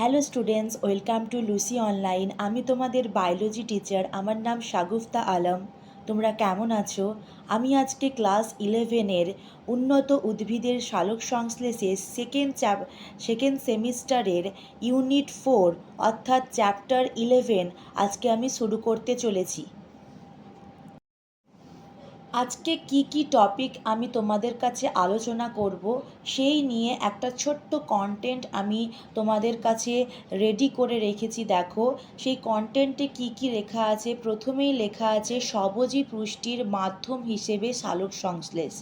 Hello students welcome to Lucy online আমি তোমাদের biology teacher আমার নাম সাগুফতা আলম। তোমরা কেমন আছো? আমি আজকে ক্লাস ইলেভেনের উন্নত উদ্ভিদের সালোক সংশ্লেষে সেকেন্ড চ্যাপ সেকেন্ড সেমিস্টারের ইউনিট ফোর অর্থাৎ চ্যাপ্টার ইলেভেন আজকে আমি শুরু করতে চলেছি। আজকে কি কি টপিক আমি তোমাদের কাছে আলোচনা করব সেই নিয়ে একটা ছোট্ট কন্টেন্ট আমি তোমাদের কাছে রেডি করে রেখেছি, দেখো। সেই কন্টেন্টে কি কি লেখা আছে? প্রথমেই লেখা আছে সবজি পুষ্টির মাধ্যম হিসেবে সালোক সংশ্লেষ।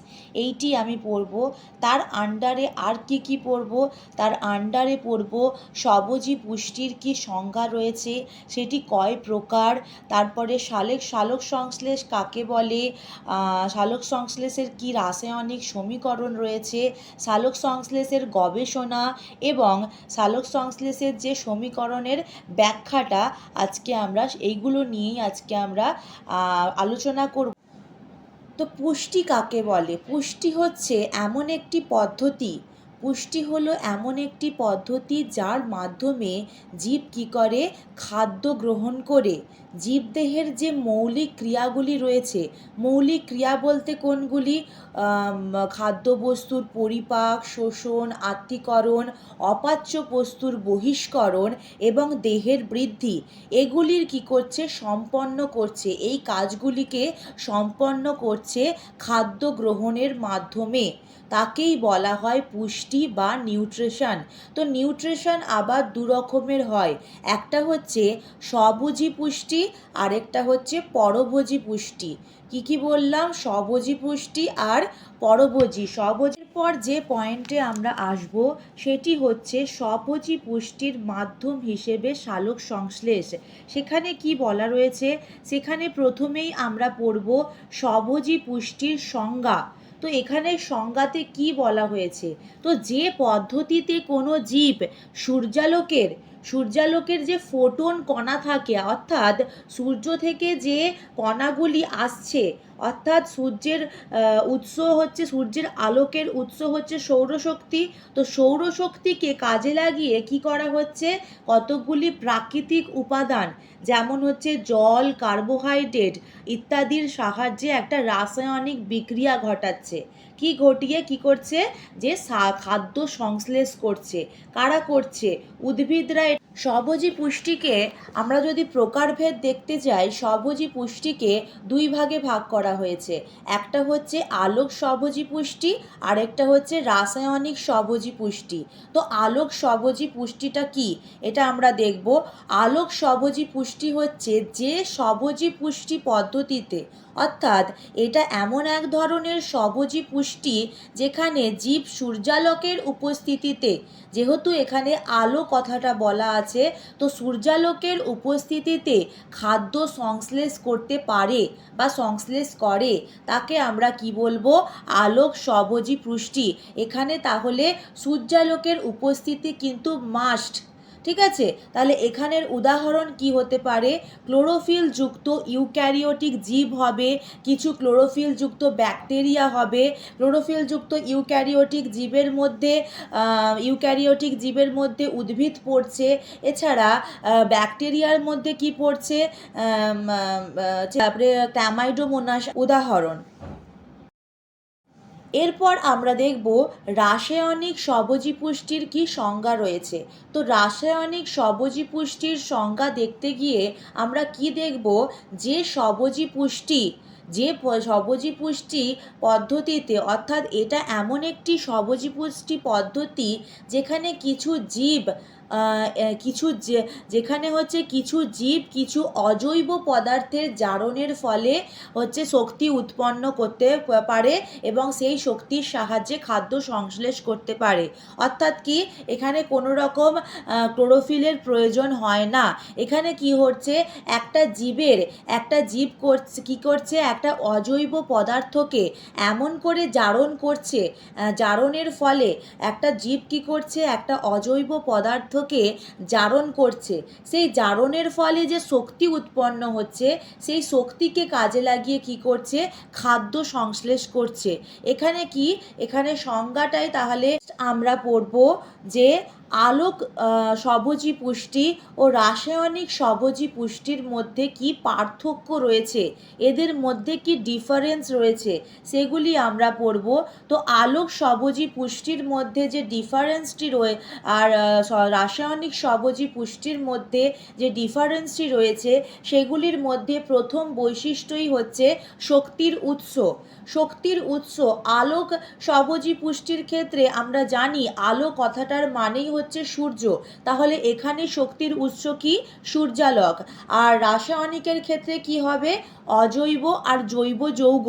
এইটি আমি পড়ব। তার আন্ডারে আর কি কি পড়ব? তার আন্ডারে পড়ব সবজি পুষ্টির কি সংজ্ঞা রয়েছে? সেটি কয় প্রকার? তারপরে সালেক সালোক সংশ্লেষ কাকে বলে? সালোক সংশ্লেষের কী রাসায়নিক সমীকরণ রয়েছে? শালক সংশ্লেষের গবেষণা এবং শালক সংশ্লেষের যে সমীকরণের ব্যাখ্যাটা আজকে আমরা এইগুলো নিয়েই আজকে আমরা আলোচনা করব। তো পুষ্টি কাকে বলে? পুষ্টি হচ্ছে এমন একটি পদ্ধতি পুষ্টি হলো এমন একটি পদ্ধতি যার মাধ্যমে জীব কী করে? খাদ্য গ্রহণ করে। জীবদেহের যে মৌলিক ক্রিয়াগুলি রয়েছে, মৌলিক ক্রিয়া বলতে কোনগুলি? খাদ্যবস্তুর পরিপাক, শোষণ, আত্তীকরণ, অপাচ্য বস্তুর বহিষ্করণ এবং দেহের বৃদ্ধি। এগুলির কী করছে? সম্পন্ন করছে। এই কাজগুলিকে সম্পন্ন করছে খাদ্য গ্রহণের মাধ্যমে। তাকেই বলা হয় পুষ্টি বা নিউট্রিশন তো নিউট্রিশন আবার দু রকমের হয়। একটা হচ্ছে স্বভোজী পুষ্টি, আরেকটা হচ্ছে পরভোজী পুষ্টি। কি কি বললাম? স্বভোজী পুষ্টি আর পরভোজী। স্বভোজীর পর যে পয়েন্টে আমরা আসব, সেটি হচ্ছে স্বভোজী পুষ্টির মাধ্যম হিসেবে সালোক সংশ্লেষ। সেখানে কি বলা রয়েছে? সেখানে প্রথমেই আমরা পড়ব স্বভোজী পুষ্টির সংজ্ঞা। তো এখানে সংজ্ঞাতে কি বলা হয়েছে? তো যে পদ্ধতিতে কোনো জীব সূর্যালোকের সূর্যালোকের যে ফোটন কণা থাকে, অর্থাৎ সূর্য থেকে যে কণাগুলি আসছে, অর্থাৎ সূর্যের উৎস হচ্ছে সূর্যের আলোকের উৎস হচ্ছে সৌরশক্তি। তো সৌরশক্তিকে কাজে লাগিয়ে কি করা হচ্ছে? কতকগুলি প্রাকৃতিক উপাদান, যেমন হচ্ছে জল, কার্বোহাইড্রেট ইত্যাদির সাহায্যে একটা রাসায়নিক বিক্রিয়া ঘটাচ্ছে। কি ঘটিয়ে কি করছে? যে খাদ্য সংশ্লেষ করছে, কারা করছে? উদ্ভিদরা স্বভোজী পুষ্টিকে আমরা যদি প্রকারভেদ দেখতে যাই স্বভোজী পুষ্টিকে দুই ভাগে ভাগ করা হয়েছে। একটা হচ্ছে আলোক স্বভোজী পুষ্টি, আরেকটা হচ্ছে রাসায়নিক স্বভোজী পুষ্টি। তো আলোক স্বভোজী পুষ্টিটা কি? এটা আমরা দেখব। আলোক স্বভোজী পুষ্টি হচ্ছে যে স্বভোজী পুষ্টি পদ্ধতিতে অর্থাৎ এটা এমন এক ধরনের সবজি পুষ্টি যেখানে জীব সূর্যালোকের উপস্থিতিতে, যেহেতু এখানে আলো কথাটা বলা আছে, তো সূর্যালোকের উপস্থিতিতে খাদ্য সংশ্লেষ করতে পারে বা সংশ্লেষ করে। তাকে আমরা কি বলব? আলোক সবজি পুষ্টি। এখানে তাহলে সূর্যালোকের উপস্থিতি কিন্তু মাস্ট ঠিক আছে? তাহলে এখানের উদাহরণ কি হতে পারে? ক্লোরোফিল যুক্ত ইউক্যারিওটিক জীব হবে, কিছু ক্লোরোফিল যুক্ত ব্যাকটেরিয়া হবে ক্লোরোফিল যুক্ত ইউক্যারিওটিক জীবের মধ্যে ইউক্যারিওটিক জীবের মধ্যে উদ্ভিদ পড়ছে, এছাড়া ব্যাকটেরিয়ার মধ্যে কি পড়ছে? তারপরে ক্যামাইডোমোনাস উদাহরণ। এরপর আমরা দেখব রাসায়নিক স্বভোজী পুষ্টির কী সংজ্ঞা রয়েছে। তো রাসায়নিক স্বভোজী পুষ্টির সংজ্ঞা দেখতে গিয়ে আমরা কি দেখব? যে স্বভোজী পুষ্টি, যে সবজি পুষ্টি পদ্ধতিতে, অর্থাৎ এটা এমন একটি সবজি পুষ্টি পদ্ধতি যেখানে কিছু জীব কিছু যে, যেখানে হচ্ছে কিছু জীব, কিছু অজৈব পদার্থের জারণের ফলে হচ্ছে শক্তি উৎপন্ন করতে পারে এবং সেই শক্তির সাহায্যে খাদ্য সংশ্লেষ করতে পারে। অর্থাৎ কি, এখানে কোনো রকম ক্লোরোফিলের প্রয়োজন হয় না। এখানে কি হচ্ছে, একটা জীবের, একটা জীব করছে, কী করছে, একটা অজৈব পদার্থকে এমন করে জারণ করছে জারণের ফলে একটা জীব কী করছে, একটা অজৈব পদার্থ পদার্থকে জারণ করছে। সেই জারণের ফলে যে শক্তি উৎপন্ন হচ্ছে, সেই শক্তিকে কাজে লাগিয়ে কি করছে? খাদ্য সংশ্লেষ করছে। এখানে কি? এখানে সংজ্ঞাটাই তাহলে আমরা পড়ব যে আলোক সবজি পুষ্টি ও রাসায়নিক সবজি পুষ্টির মধ্যে কি পার্থক্য রয়েছে? এদের মধ্যে কি ডিফারেন্স রয়েছে? সেগুলি আমরা পড়ব। তো আলোক সবজি পুষ্টির মধ্যে যে ডিফারেন্সটি রয়ে, আর রাসায়নিক সবজি পুষ্টির মধ্যে যে ডিফারেন্সটি রয়েছে, সেগুলির মধ্যে প্রথম বৈশিষ্ট্যই হচ্ছে শক্তির উৎস। শক্তির উৎস, আলোক সবজি পুষ্টির ক্ষেত্রে আমরা জানি, আলো কথাটার মানেই হচ্ছে সূর্য। তাহলে এখানে শক্তির উৎস কি? সূর্যালোক। আর রাসায়নিকের ক্ষেত্রে কি হবে? অজৈব আর জৈব যৌগ।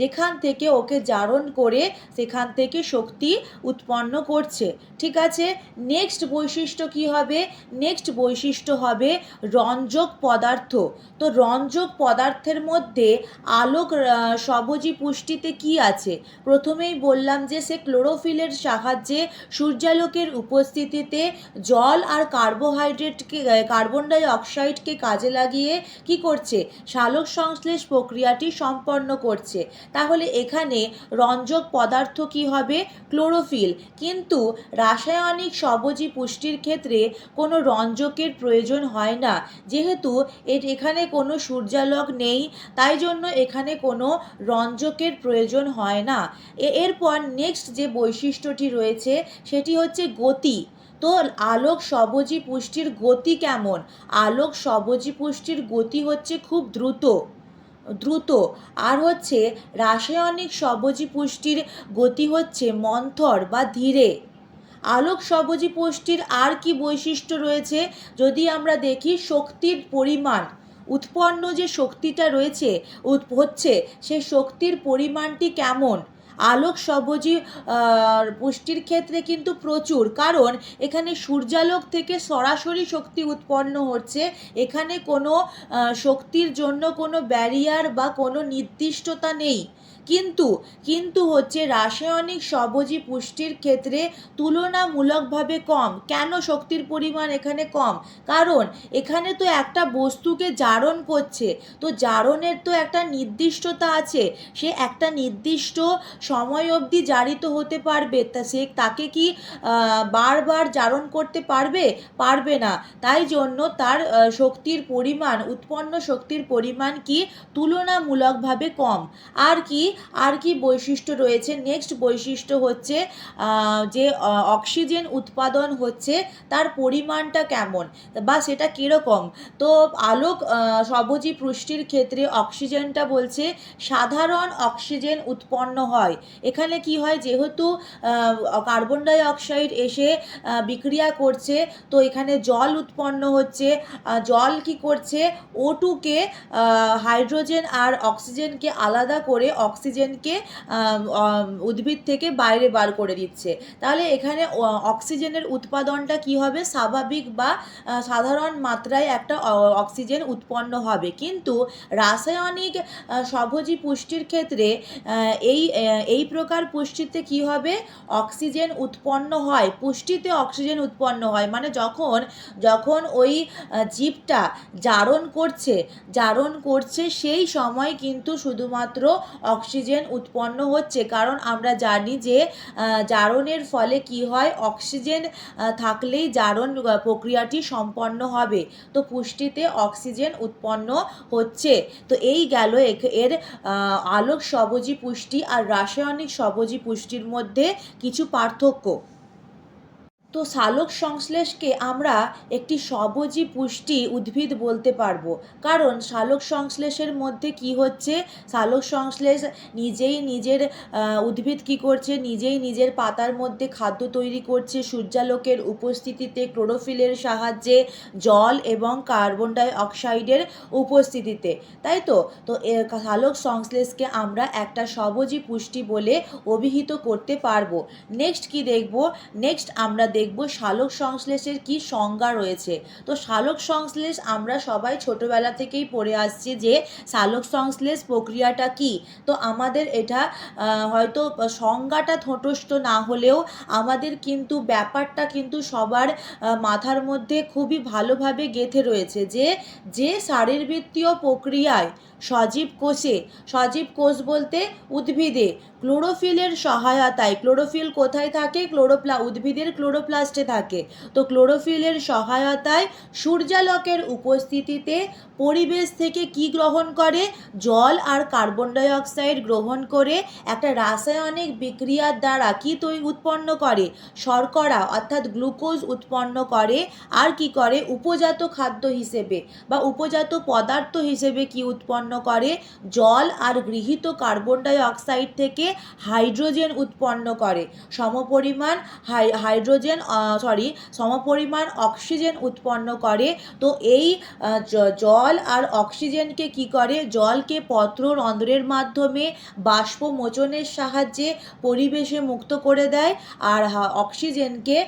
যেখান থেকে ওকে জারণ করে সেখান থেকে শক্তি উৎপন্ন করছে। ঠিক আছে? নেক্সট বৈশিষ্ট্য কি হবে? নেক্সট বৈশিষ্ট্য হবে রঞ্জক পদার্থ। তো রঞ্জক পদার্থের মধ্যে আলোক সবজি পুষ্টিতে কি আছে? প্রথমেই বললাম যে সে ক্লোরোফিলের সাহায্যে সূর্যালোকের উপস্থিতিতে জল আর কার্বোহাইড্রেটকে কার্বন ডাই অক্সাইডকে কাজে লাগিয়ে কি করছে? সালোক সংশ্লেষ প্রক্রিয়াটি সম্পন্ন করছে। তাহলে এখানে রঞ্জক পদার্থ কি হবে? ক্লোরোফিল কিন্তু রাসায়নিক সবজি পুষ্টির ক্ষেত্রে কোনো রঞ্জকের প্রয়োজন হয় না। যেহেতু এর এখানে কোনো সূর্যালোক নেই, তাই জন্য এখানে কোনো রঞ্জকের প্রয়োজন হয় না। এরপর নেক্সট যে বৈশিষ্ট্যটি রয়েছে, সেটি হচ্ছে গতি। তো আলোক সবজি পুষ্টির গতি কেমন? আলোক সবজি পুষ্টির গতি হচ্ছে খুব দ্রুত দ্রুত। আর হচ্ছে রাসায়নিক সবজি পুষ্টির গতি হচ্ছে মন্থর বা ধীরে। আলোক সবজি পুষ্টির আর কি বৈশিষ্ট্য রয়েছে? যদি আমরা দেখি শক্তির পরিমাণ, উৎপন্ন যে শক্তিটা রয়েছে হচ্ছে, সে শক্তির পরিমাণটি কেমন? আলোক সবজি পুষ্টির ক্ষেত্রে কিন্তু প্রচুর। কারণ এখানে সূর্যালোক থেকে সরাসরি শক্তি উৎপন্ন হচ্ছে। এখানে কোনো শক্তির জন্য কোনো ব্যারিয়ার বা কোনো নির্দিষ্টতা নেই। কিন্তু কিন্তু হচ্ছে রাসায়নিক সবজি পুষ্টির ক্ষেত্রে তুলনামূলকভাবে কম। কেন শক্তির পরিমাণ এখানে কম? কারণ এখানে তো একটা বস্তুকে জারণ করছে। তো জারণের তো একটা নির্দিষ্টতা আছে। সে একটা নির্দিষ্ট সময় অবধি জারিত হতে পারবে। তা সে তাকে কি বারবার জারণ করতে পারবে? পারবে না। তাই জন্য তার শক্তির পরিমাণ, উৎপন্ন শক্তির পরিমাণ কি তুলনামূলকভাবে কম। আর কি আর কি বৈশিষ্ট্য রয়েছে? নেক্সট বৈশিষ্ট্য হচ্ছে যে অক্সিজেন উৎপাদন হচ্ছে, তার পরিমাণটা কেমন? বা সেটা কীরকম? তো আলোক সবজি পুষ্টির ক্ষেত্রে অক্সিজেনটা বলছে, সাধারণ অক্সিজেন উৎপন্ন হয়। এখানে কি হয়? যেহেতু কার্বন ডাই অক্সাইড এসে বিক্রিয়া করছে, তো এখানে জল উৎপন্ন হচ্ছে। জল কি করছে? ও টুকে হাইড্রোজেন আর অক্সিজেনকে আলাদা করে অক্সিজেনকে উদ্ভিদ থেকে বাইরে বার করে দিচ্ছে। তাহলে এখানে অক্সিজেনের উৎপাদনটা কি হবে? স্বাভাবিক বা সাধারণ মাত্রায় একটা অক্সিজেন উৎপন্ন হবে। কিন্তু রাসায়নিক সবজি পুষ্টির ক্ষেত্রে এই এই প্রকার পুষ্টিতে কি হবে? অক্সিজেন উৎপন্ন হয়। পুষ্টিতে অক্সিজেন উৎপন্ন হয়। মানে যখন যখন ওই জীবটা জারণ করছে জারণ করছে, সেই সময় কিন্তু শুধুমাত্র অক্সিজেন উৎপন্ন হচ্ছে। কারণ আমরা জানি যে জারণের ফলে কি হয়? অক্সিজেন থাকলেই জারণ প্রক্রিয়াটি সম্পন্ন হবে। তো পুষ্টিতে অক্সিজেন উৎপন্ন হচ্ছে। তো এই গেল এর আলোক সবজি পুষ্টি আর রাসায়নিক সবজি পুষ্টির মধ্যে কিছু পার্থক্য। তো সালোক সংশ্লেষকে আমরা একটি সবজি পুষ্টি উদ্ভিদ বলতে পারব। কারণ সালোক সংশ্লেষের মধ্যে কি হচ্ছে? সালোক সংশ্লেষ নিজেই নিজের উদ্ভিদ কি করছে? নিজেই নিজের পাতার মধ্যে খাদ্য তৈরি করছে, সূর্যালোকের উপস্থিতিতে, ক্লোরোফিলের সাহায্যে, জল এবং কার্বন ডাই অক্সাইডের উপস্থিতিতে। তাই তো? তো সালোক সংশ্লেষকে আমরা একটা সবজি পুষ্টি বলে অভিহিত করতে পারব। নেক্সট কি দেখব? নেক্সট আমরা দেখব সালোক সংশ্লেষের কি সংজ্ঞা রয়েছে। তো সালোক সংশ্লেষ আমরা সবাই ছোটবেলা থেকেই পড়ে আসছি যে সালোক সংশ্লেষ প্রক্রিয়াটা কি। তো আমাদের এটা হয়তো সংজ্ঞাটা ঠোঁটস্থ না হলেও আমাদের কিন্তু ব্যাপারটা কিন্তু সবার মাথার মধ্যে খুবই ভালোভাবে গেঁথে রয়েছে যে যে শারীরবৃত্তীয় প্রক্রিয়ায় সজীব কোষে, সজীব কোষ বলতে উদ্ভিদে ক্লোরোফিলের সহায়তায়, ক্লোরোফিল কোথায় থাকে? ক্লোরোপ্লা, উদ্ভিদের ক্লোরোপ্লাস্টে থাকে। তো ক্লোরোফিলের সহায়তায় সূর্যালোকের উপস্থিতিতে পরিবেশ থেকে কি গ্রহণ করে? জল আর কার্বন ডাই অক্সাইড গ্রহণ করে একটা রাসায়নিক বিক্রিয়ার দ্বারা কি তৈরি উৎপন্ন করে? শর্করা, অর্থাৎ গ্লুকোজ উৎপন্ন করে। আর কি করে? উপজাত খাদ্য হিসেবে বা উপজাত পদার্থ হিসেবে কি উৎপন্ন করে? জল আর গৃহীত কার্বন ডাই অক্সাইড থেকে হাইড্রোজেন উৎপন্ন করে। সমপরিমাণ হাই, হাইড্রোজেন সরি সমপরিমাণ অক্সিজেন উৎপন্ন করে। তো এই জল আর অক্সিজেনকে কি করে? জলকে পত্র রন্ধ্রের মাধ্যমে বাষ্প মোচনের সাহায্যে পরিবেশে মুক্ত করে দেয় আর অক্সিজেনকে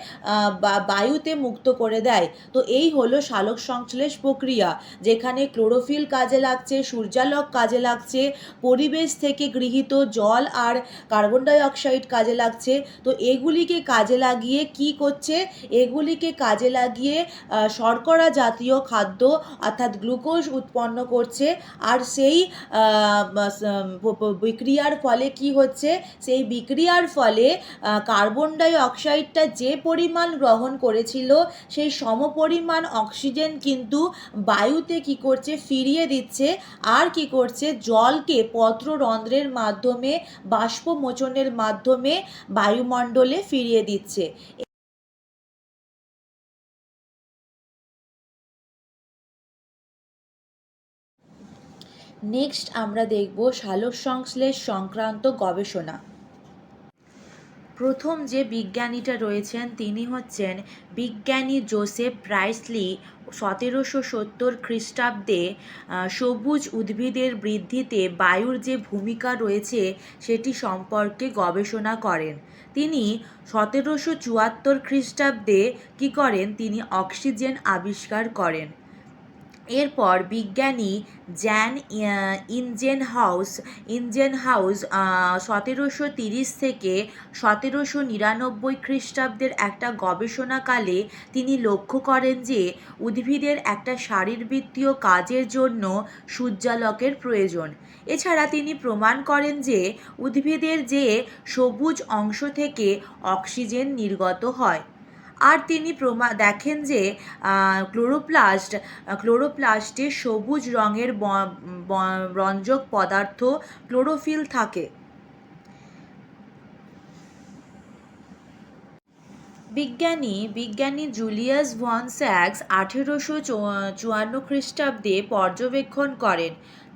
বায়ুতে মুক্ত করে দেয়। তো এই হলো সালোক সংশ্লেষ প্রক্রিয়া, যেখানে ক্লোরোফিল কাজে লাগছে, সূর্যালোক কাজে লাগছে। পরিবেশ থেকে গৃহীত জল আর কার্বন ডাই অক্সাইড কাজে লাগছে। তো এগুলিকে কাজে লাগিয়ে কি করছে? এগুলিকে কাজে লাগিয়ে শর্করা জাতীয় খাদ্য অর্থাৎ গ্লুকোজ উৎপন্ন করছে। আর সেই বিক্রিয়ার ফলে কি হচ্ছে? সেই বিক্রিয়ার ফলে কার্বন ডাই অক্সাইডটা যে পরিমাণ গ্রহণ করেছিল, সেই সমপরিমাণ অক্সিজেন কিন্তু বায়ুতে কি করছে? ফিরিয়ে দিচ্ছে। আর কি করছে? জলকে পত্ররন্ধ্রের মাধ্যমে বাষ্পমোচনের মাধ্যমে বায়ুমণ্ডলে ফিরিয়ে দিচ্ছে। নেক্সট আমরা দেখব সালোক সংশ্লেষ সংক্রান্ত গবেষণা। প্রথম যে বিজ্ঞানীটা রয়েছেন তিনি হচ্ছেন বিজ্ঞানী জোসেফ ব্রাইসলি সতেরোশো সত্তর খ্রিস্টাব্দে সবুজ উদ্ভিদের বৃদ্ধিতে বায়ুর যে ভূমিকা রয়েছে সেটি সম্পর্কে গবেষণা করেন। তিনি সতেরোশো চুয়াত্তর খ্রিস্টাব্দে কী করেন? তিনি অক্সিজেন আবিষ্কার করেন। এরপর বিজ্ঞানী জ্যান আহ, ইনজেন হাউস ইনজেন হাউস সতেরোশো তিরিশ থেকে সতেরোশো নিরানব্বই খ্রিস্টাব্দের একটা গবেষণাকালে তিনি লক্ষ্য করেন যে উদ্ভিদের একটা শারীরবৃত্তীয় কাজের জন্য সূর্যালোকের প্রয়োজন। এছাড়া তিনি প্রমাণ করেন যে উদ্ভিদের যে সবুজ অংশ থেকে অক্সিজেন নির্গত হয়। আর তিনি প্রমা, দেখেন যে ক্লোরোপ্লাস্ট ক্লোরোপ্লাস্টে সবুজ রঙের রঞ্জক পদার্থ, ক্লোরোফিল থাকে। বিজ্ঞানী বিজ্ঞানী জুলিয়াস ভন স্যাক্স আঠেরোশো চুয়ান্ন খ্রিস্টাব্দে পর্যবেক্ষণ করেন।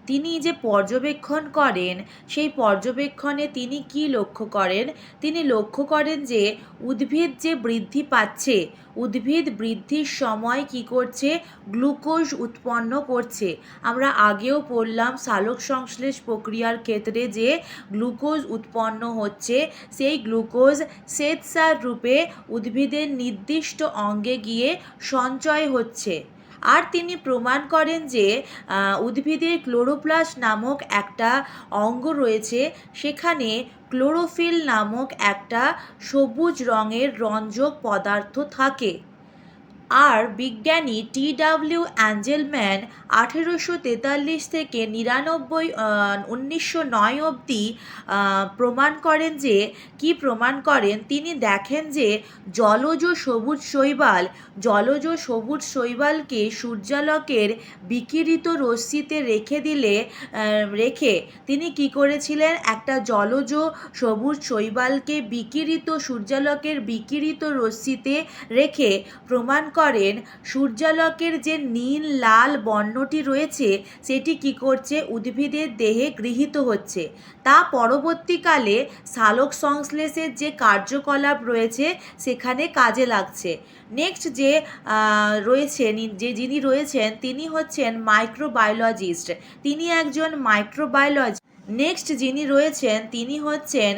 তিনি যে পর্যবেক্ষণ করেন, সেই পর্যবেক্ষণে তিনি কি লক্ষ্য করেন? তিনি লক্ষ্য করেন যে উদ্ভিদ যে বৃদ্ধি পাচ্ছে, উদ্ভিদ বৃদ্ধির সময় কি করছে? গ্লুকোজ উৎপন্ন করছে। আমরা আগেও পড়লাম সালোক সংশ্লেষ প্রক্রিয়ার ক্ষেত্রে যে গ্লুকোজ উৎপন্ন হচ্ছে, সেই গ্লুকোজ শ্বেতসার রূপে উদ্ভিদের নির্দিষ্ট অঙ্গে গিয়ে সঞ্চয় হচ্ছে। আর তিনি প্রমাণ করেন যে উদ্ভিদের ক্লোরোপ্লাস নামক একটা অঙ্গ রয়েছে। সেখানে ক্লোরোফিল নামক একটা সবুজ রঙের রঞ্জক পদার্থ থাকে। আর বিজ্ঞানী টি ডাব্লিউ অ্যাঞ্জেলম্যান আঠেরোশো তেতাল্লিশ থেকে নিরানব্বই উনিশশো নয় অবধি প্রমাণ করেন যে, কি প্রমাণ করেন? তিনি দেখেন যে, জলজ সবুজ শৈবাল, জলজ সবুজ শৈবালকে সূর্যালোকের বিকিরিত রশ্মিতে রেখে দিলে রেখে তিনি কি করেছিলেন? একটা জলজ সবুজ শৈবালকে বিকিরিত, সূর্যালোকের বিকিরিত রশ্মিতে রেখে প্রমাণ করেন, সূর্যালোকের যে নীল লাল বর্ণটি রয়েছে, সেটি কি করছে? উদ্ভিদের দেহে গৃহীত হচ্ছে। তা পরবর্তীকালে সালোক সংশ্লেষের যে কার্যকলাপ রয়েছে, সেখানে কাজে লাগছে। নেক্সট যে রয়েছেন, যে যিনি রয়েছেন, তিনি হচ্ছেন মাইক্রোবায়োলজিস্ট তিনি একজন মাইক্রোবায়োলজি নেক্সট যিনি রয়েছেন, তিনি হচ্ছেন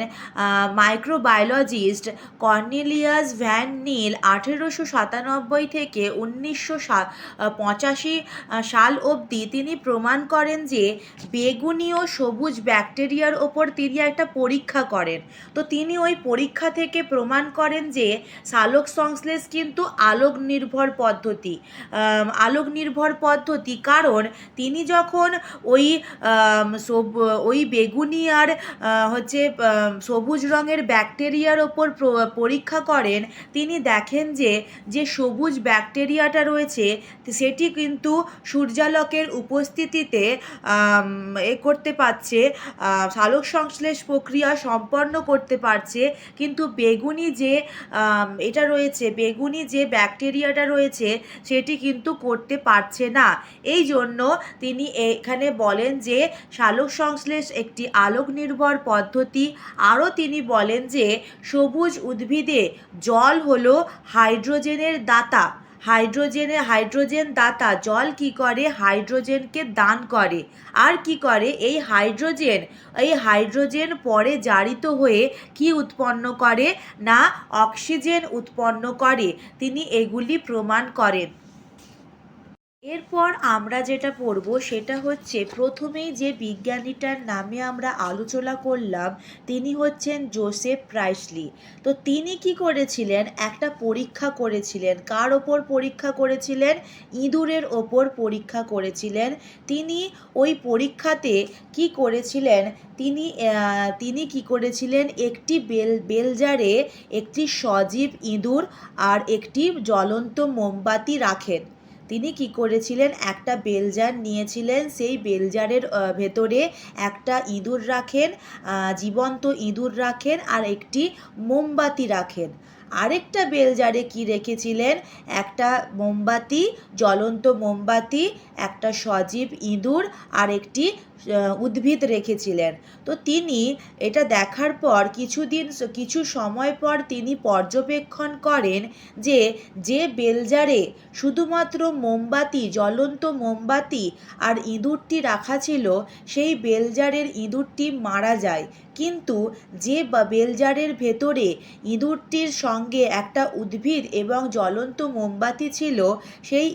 মাইক্রোবায়োলজিস্ট কর্নেলিয়াস ভ্যান নীল আঠেরোশো সাতানব্বই থেকে উনিশশো পঁচাশি সাল অবধি তিনি প্রমাণ করেন যে বেগুনি ও সবুজ ব্যাকটেরিয়ার ওপর তিনি একটা পরীক্ষা করেন। তো তিনি ওই পরীক্ষা থেকে প্রমাণ করেন যে সালোক সংশ্লেষ কিন্তু আলোক নির্ভর পদ্ধতি আলোক নির্ভর পদ্ধতি। কারণ তিনি যখন ওই সব, ওই ওই বেগুনি আর হচ্ছে সবুজ রঙের ব্যাকটেরিয়ার ওপর পরীক্ষা করেন, তিনি দেখেন যে যে সবুজ ব্যাকটেরিয়াটা রয়েছে, সেটি কিন্তু সূর্যালোকের উপস্থিতিতে এ করতে পারছে সালোক সংশ্লেষ প্রক্রিয়া সম্পন্ন করতে পারছে, কিন্তু বেগুনি যে এটা রয়েছে, বেগুনি যে ব্যাকটেরিয়াটা রয়েছে, সেটি কিন্তু করতে পারছে না। এই জন্য তিনি এখানে বলেন যে, সালোক সংশ্লেষ একটি আলোক নির্ভর পদ্ধতি। আরও তিনি বলেন যে, সবুজ উদ্ভিদে জল হলো হাইড্রোজেনের দাতা। হাইড্রোজেনে হাইড্রোজেন দাতা জল কি করে? হাইড্রোজেনকে দান করে। আর কি করে? এই হাইড্রোজেন এই হাইড্রোজেন পরে জারিত হয়ে কি উৎপন্ন করে? না, অক্সিজেন উৎপন্ন করে। তিনি এগুলি প্রমাণ করেন। এরপর আমরা যেটা পড়ব সেটা হচ্ছে প্রথমেই যে বিজ্ঞানীটার নামে আমরা আলোচনা করলাম, তিনি হচ্ছেন জোসেফ প্রাইসলি। তো তিনি কি করেছিলেন? একটা পরীক্ষা করেছিলেন। কার ওপর পরীক্ষা করেছিলেন? ইঁদুরের ওপর পরীক্ষা করেছিলেন। তিনি ওই পরীক্ষাতে কি করেছিলেন? তিনি তিনি কি করেছিলেন? একটি বেল, বেলজারে একটি সজীব ইঁদুর আর একটি জ্বলন্ত মোমবাতি রাখেন। তিনি কি করেছিলেন? একটা বেলজার নিয়েছিলেন, সেই বেলজারের ভেতরে একটা ইঁদুর রাখেন জীবন্ত ইঁদুর রাখেন আর একটি মোমবাতি রাখেন। আরেকটা বেলজারে কি রেখেছিলেন? একটা মোমবাতি, জ্বলন্ত মোমবাতি, একটা সজীব ইঁদুর আর একটি উদ্ভিদ রেখেছিলেন। তো তিনি এটা দেখার পর কিছুদিন, কিছু সময় পর তিনি পর্যবেক্ষণ করেন যে যে বেলজারে শুধুমাত্র মোমবাতি, জ্বলন্ত মোমবাতি আর ইঁদুরটি রাখা ছিল, সেই বেলজারের ইঁদুরটি মারা যায়। কিন্তু যে বেলজারের ভেতরে ইঁদুরটির সঙ্গে একটা উদ্ভিদ এবং জ্বলন্ত মোমবাতি ছিল, সেই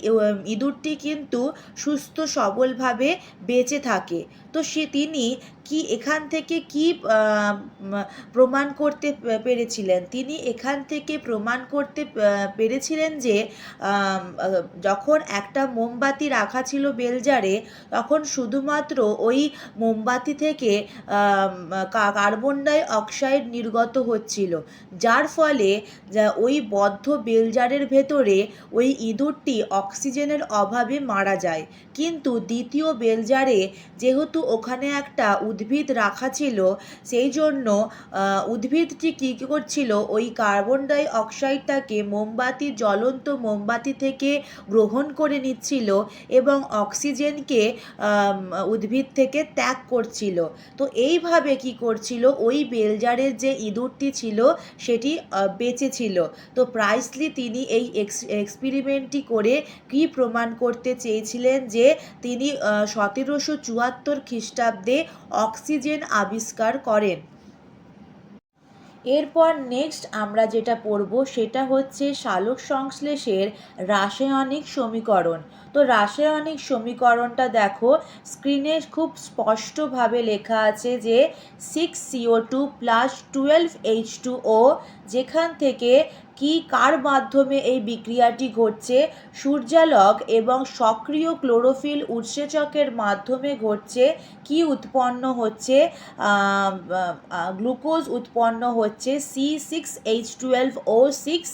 ইঁদুরটি কিন্তু সুস্থ সবলভাবে বেঁচে থাকে। তো সে তিনি কি এখান থেকে কি প্রমাণ করতে পেরেছিলেন? তিনি এখান থেকে প্রমাণ করতে পেরেছিলেন যে যখন একটা মোমবাতি রাখা ছিল বেলজারে, তখন শুধুমাত্র ওই মোমবাতি থেকে কার্বন ডাই অক্সাইড নির্গত হচ্ছিল। যার ফলে ওই বদ্ধ বেলজারের ভেতরে ওই ইঁদুরটি অক্সিজেনের অভাবে মারা যায়। কিন্তু দ্বিতীয় বেলজারে যেহেতু ওখানে একটা উদ্ভিদ রাখা ছিল, সেই জন্য উদ্ভিদটি কী করছিল? ওই কার্বন ডাই অক্সাইডটাকে মোমবাতি, জ্বলন্ত মোমবাতি থেকে গ্রহণ করে নিচ্ছিল এবং অক্সিজেনকে উদ্ভিদ থেকে ত্যাগ করছিল। তো এইভাবে কি করছিল? ওই বেলজারের যে ইঁদুরটি ছিল, সেটি বেঁচে ছিল। তো প্রাইসলি তিনি এই এক্সপেরিমেন্টটি করে কি প্রমাণ করতে চেয়েছিলেন যে, তিনি সতেরোশো চুয়াত্তর খ্রিস্টাব্দে অক্সিজেন আবিষ্কার করেন। এরপর নেক্সট আমরা যেটা পড়ব সেটা হচ্ছে সালোক সংশ্লেষের রাসায়নিক সমীকরণ। তো রাসায়নিক সমীকরণটা দেখো স্ক্রিনে খুব স্পষ্টভাবে লেখা আছে যে six CO two plus twelve H two O যেখান থেকে কি, কার মাধ্যমে এই বিক্রিয়াটি ঘটছে? সূর্যালোক এবং সক্রিয় ক্লোরোফিল উৎসেচকের মাধ্যমে ঘটছে, কি উৎপন্ন হচ্ছে? গ্লুকোজ উৎপন্ন হচ্ছে C six H twelve O six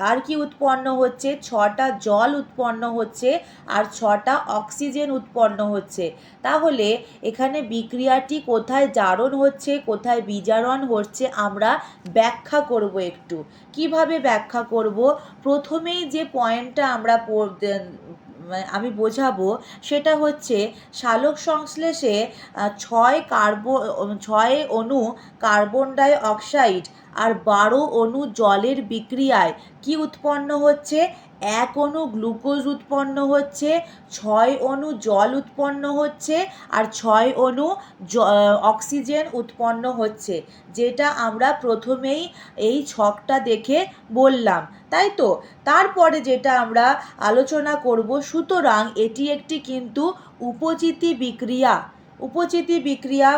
আর কি উৎপন্ন হচ্ছে? ছটা জল উৎপন্ন হচ্ছে আর ছটা অক্সিজেন উৎপন্ন হচ্ছে। তাহলে এখানে বিক্রিয়াটি কোথায় জারণ হচ্ছে, কোথায় বিজারণ হচ্ছে আমরা ব্যাখ্যা করব একটু। কীভাবে ব্যাখ্যা করব? প্রথমেই যে পয়েন্টটা আমরা আমি বোঝাবো, সেটা হচ্ছে সালোক সংশ্লেষে ছয় কার্ব ছয় অণু কার্বন ডাই অক্সাইড আর বারো অণু জলের বিক্রিয়ায় কি উৎপন্ন হচ্ছে? এক অণু গ্লুকোজ উৎপন্ন হচ্ছে, ছয় অণু জল উৎপন্ন হচ্ছে, আর ছয় অণু অক্সিজেন উৎপন্ন হচ্ছে, যেটা আমরা প্রথমেই এই ছকটা দেখে বললাম, তাই তো? তারপরে যেটা আমরা আলোচনা করব, সুতরাং এটি একটি কিন্তু উপচিতি বিক্রিয়া। উপচিতি বিক্রিয়া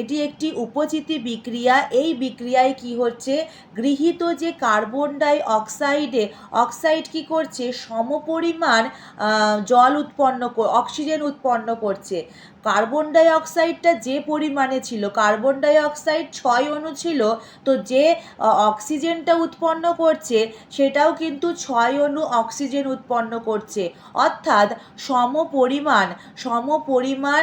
এটি একটি উপচিতি বিক্রিয়া। এই বিক্রিয়ায় কি হচ্ছে? গৃহীত যে কার্বন ডাই অক্সাইডে, অক্সাইড কি করছে? সমপরিমাণ জল উৎপন্ন অক্সিজেন উৎপন্ন করছে। কার্বন ডাই অক্সাইডটা যে পরিমাণে ছিল, কার্বন ডাই অক্সাইড ছয় অণু ছিল, তো যে অক্সিজেনটা উৎপন্ন করছে, সেটাও কিন্তু ছয় অণু অক্সিজেন উৎপন্ন করছে। অর্থাৎ সম পরিমাণ সম পরিমাণ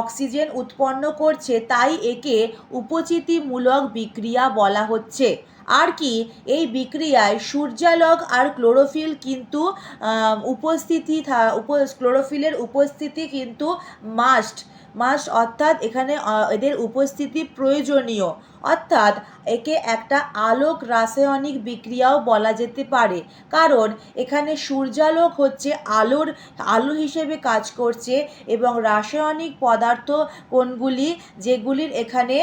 অক্সিজেন উৎপন্ন করছে, তাই একে উপচিতিমূলক বিক্রিয়া বলা হচ্ছে। আর কি, এই বিক্রিয়ায় সূর্যালোক আর ক্লোরোফিল কিন্তু উপস্থিতি থা- উপ, ক্লোরোফিলের উপস্থিতি কিন্তু মাস্ট মাস্ট অর্থাৎ এখানে এদের উপস্থিতি প্রয়োজনীয়। অর্থাৎ একে একটা আলোক রাসায়নিক বিক্রিয়াও বলা যেতে পারে। কারণ এখানে সূর্যালোক হচ্ছে আলোর, আলো হিসেবে কাজ করছে এবং রাসায়নিক পদার্থ কোনগুলি, যেগুলির এখানে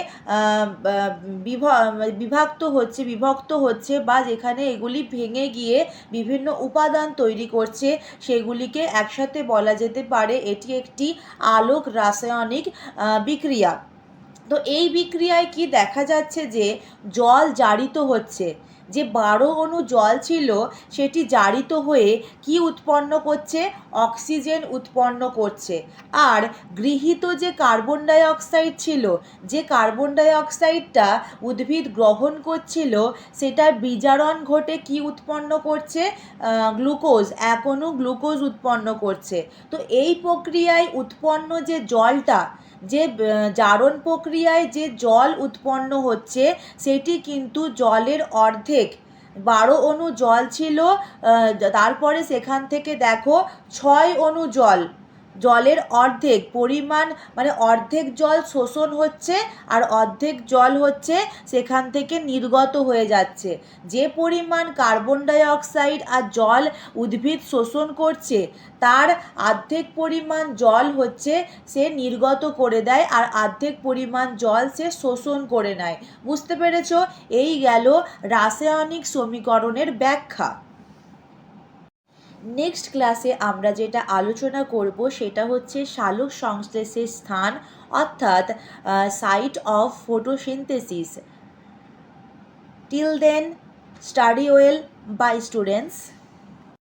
বিভক্ত হচ্ছে বিভক্ত হচ্ছে বা যেখানে এগুলি ভেঙে গিয়ে বিভিন্ন উপাদান তৈরি করছে, সেগুলিকে একসাথে বলা যেতে পারে। এটি একটি আলোক রাসায়নিক বিক্রিয়া। তো এই বিক্রিয়ায় কি দেখা যাচ্ছে যে জল জারিত হচ্ছে? যে বারো অণু জল ছিল, সেটি জারিত হয়ে কি উৎপন্ন করছে? অক্সিজেন উৎপন্ন করছে। আর গৃহীত যে কার্বন ডাই অক্সাইড ছিল, যে কার্বন ডাই অক্সাইডটা উদ্ভিদ গ্রহণ করছিল সেটা বিজারণ ঘটে কি উৎপন্ন করছে? গ্লুকোজ, এক অণু গ্লুকোজ উৎপন্ন করছে। তো এই প্রক্রিয়ায় উৎপন্ন যে জলটা যে জারণ প্রক্রিয়ায় যে জল উৎপন্ন হচ্ছে, সেটি কিন্তু জলের অর্ধেক। বারো অণু জল ছিল তারপরে সেখান থেকে দেখো ছয় অণু জল। জলের অর্ধেক পরিমাণ মানে অর্ধেক জল শোষণ হচ্ছে আর অর্ধেক জল হচ্ছে সেখান থেকে নির্গত হয়ে যাচ্ছে। যে পরিমাণ কার্বন ডাই অক্সাইড আর জল উদ্ভিদ শোষণ করছে, তার অর্ধেক পরিমাণ জল হচ্ছে সে নির্গত করে দেয় আর অর্ধেক পরিমাণ জল সে শোষণ করে নেয়। বুঝতে পেরেছ? এই গেল রাসায়নিক সমীকরণের ব্যাখ্যা। নেক্সট ক্লাসে আমরা যেটা আলোচনা করব সেটা হচ্ছে সালোক সংশ্লেষের স্থান, অর্থাৎ site of photosynthesis till then study well bye students